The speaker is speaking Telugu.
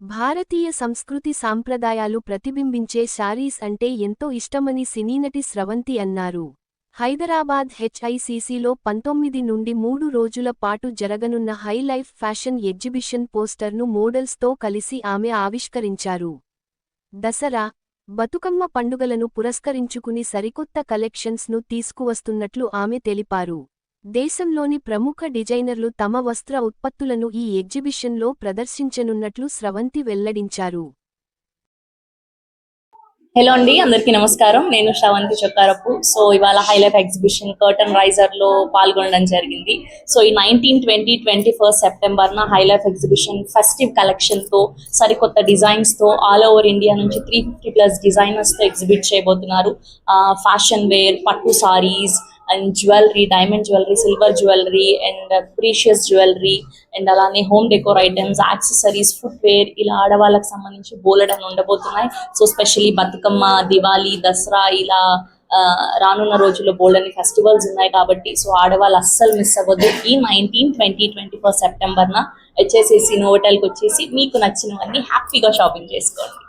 భారతీయ సంస్కృతి సాంప్రదాయాలు ప్రతిబింబించే శారీస్ అంటే ఎంతో ఇష్టమని సినీనటి స్రవంతి అన్నారు. హైదరాబాద్ హెచ్ఐసిసిలో పంతొమ్మిది నుండి మూడు రోజుల పాటు జరగనున్న హై లైఫ్ ఫ్యాషన్ ఎగ్జిబిషన్ పోస్టర్ను మోడల్స్తో కలిసి ఆమె ఆవిష్కరించారు. దసరా బతుకమ్మ పండుగలను పురస్కరించుకుని సరికొత్త కలెక్షన్స్ను తీసుకువస్తున్నట్లు ఆమె తెలిపారు. దేశంలోని ప్రముఖ డిజైనర్లు తమ వస్త్ర ఉత్పత్తులను ఈ ఎగ్జిబిషన్లో ప్రదర్శించనున్నట్లు స్రవంతి వెల్లడించారు. హలో అండి అందరికీ నమస్కారం. నేను శ్రవంతి చొక్కారపు సో ఇవాళ హైలైఫ్ ఎగ్జిబిషన్ కర్టన్ రైజర్లో పాల్గొనడం జరిగింది. సో ఈ nineteen twenty twenty first September న ఎగ్జిబిషన్ ఫెస్టివ్ కలెక్షన్తో సరికొత్త డిజైన్స్తో ఆల్ ఓవర్ ఇండియా నుంచి త్రీ ఫిఫ్టీ ప్లస్ డిజైనర్స్తో ఎగ్జిబిట్ చేయబోతున్నారు. ఫ్యాషన్ వేర్ పట్టు saris and jewellery diamond jewellery silver jewellery and precious jewellery and అలానే home decor items accessories footwear ఇలా ఆడవాళ్ళకి సంబంధించి బోలెడని ఉండబోతున్నాయి. సో స్పెషల్లీ బతుకమ్మ దివాళీ దసరా ఇలా రానున్న రోజుల్లో బోల్డని ఫెస్టివల్స్ ఉన్నాయి కాబట్టి సో ఆడవాళ్ళు అస్సలు మిస్ అవ్వద్దు. ఈ నైన్టీన్ ట్వంటీ ట్వంటీ ఫోర్ సెప్టెంబర్న హెచ్ఎస్ఎసి నోవటల్కి వచ్చేసి మీకు నచ్చినవన్నీ హ్యాపీగా షాపింగ్ చేసుకోండి.